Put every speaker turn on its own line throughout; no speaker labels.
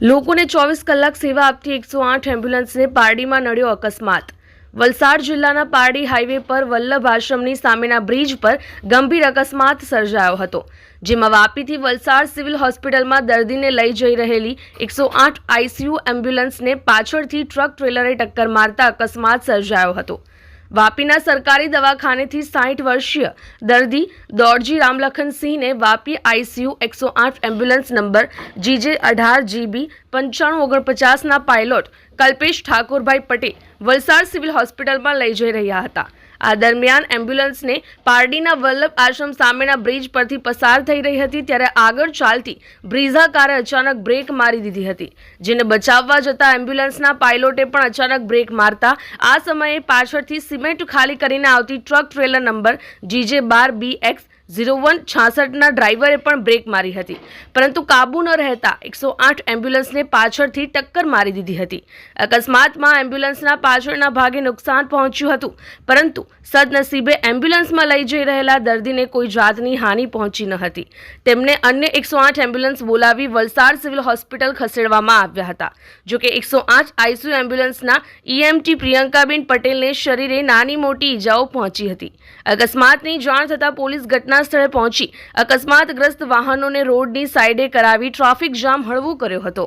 લોકોને ચોવીસ કલાક સેવા આપતી એકસો આઠ એમ્બ્યુલન્સને પારડીમાં નડ્યો અકસ્માત. વલસાડ જિલ્લાના પારડી હાઈવે પર વલ્લભ આશ્રમની સામેના બ્રિજ પર ગંભીર અકસ્માત સર્જાયો હતો, જેમાં વાપીથી વલસાડ સિવિલ હોસ્પિટલમાં દર્દીને લઈ જઈ રહેલી એકસો આઠ આઈસીયુ એમ્બ્યુલન્સને પાછળથી ટ્રક ટ્રેલરે ટક્કર મારતા અકસ્માત સર્જાયો હતો. વાપીના સરકારી દવાખાનેથી સાઠ વર્ષીય દર્દી દોડજી રામલખનસિંહને વાપી આઈસીયુ એકસો આઠ એમ્બ્યુલન્સ નંબર જીજે અઢાર જીબી પંચાણું ઓગણપચાસના પાયલોટ કલ્પેશ ઠાકોરભાઈ પટેલ વલસાડ સિવિલ હોસ્પિટલમાં લઈ જઈ રહ્યા હતા. આ દરમિયાન એમ્બ્યુલન્સને પારડીના વલ્લભ આશ્રમ સામેના બ્રિજ પરથી પસાર થઈ રહી હતી ત્યારે આગળ ચાલતી બ્રિઝા કારે અચાનક બ્રેક મારી દીધી હતી, જેને બચાવવા જતા એમ્બ્યુલન્સના પાયલોટે પણ અચાનક બ્રેક મારતા આ સમયે પાછળથી સિમેન્ટ ખાલી કરીને આવતી ટ્રક ટ્રેલર નંબર જીજે બાર બી એક્સ ઝીરો વન છાસઠના ડ્રાઈવરે પણ બ્રેક મારી હતી. પરંતુ કાબુ ન રહેતા એકસો આઠ એમ્બ્યુલન્સને પાછળથી ટક્કર મારી દીધી હતી. અકસ્માતમાં એમ્બ્યુલન્સના પાછળના ભાગે નુકસાન પહોંચ્યું હતું. પરંતુ સદનસીબે એમ્બ્યુલન્સમાં લઈ જઈ રહેલા દર્દીને કોઈ જાતની હાનિ પહોંચી ન હતી. તેમને અન્ય એકસો આઠ એમ્બ્યુલન્સ બોલાવી વલસાડ સિવિલ હોસ્પિટલ ખસેડવામાં આવ્યા હતા. જોકે એકસો આઠ આઈસીયુ એમ્બ્યુલન્સના ઈએમટી પ્રિયંકાબેન પટેલને શરીરે નાની મોટી ઈજાઓ પહોંચી હતી. અકસ્માતની જાણ થતાં પોલીસ ઘટના સ્થળે પહોંચી અકસ્માતગ્રસ્ત વાહનોને રોડની સાઈડે કરાવી ટ્રાફિક જામ હળવો કર્યો હતો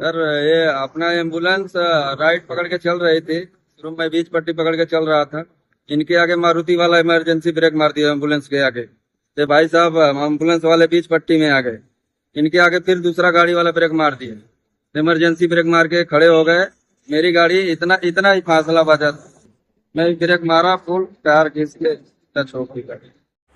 सर ये अपना एम्बुलेंस राइट पकड़ के चल रही थी शुरू में बीच पट्टी पकड़ के चल रहा था इनके आगे मारुति वाला इमरजेंसी ब्रेक मार दिया एम्बुलेंस के आगे तो भाई साहब एम्बुलेंस वाले बीच पट्टी में आ गए इनके आगे फिर दूसरा गाड़ी वाला ब्रेक मार दिया इमरजेंसी ब्रेक मार के खड़े हो गए मेरी गाड़ी इतना इतना ही फासला बचा था मैं ब्रेक मारा फुल टायर खींच के टच हो गई गाड़ी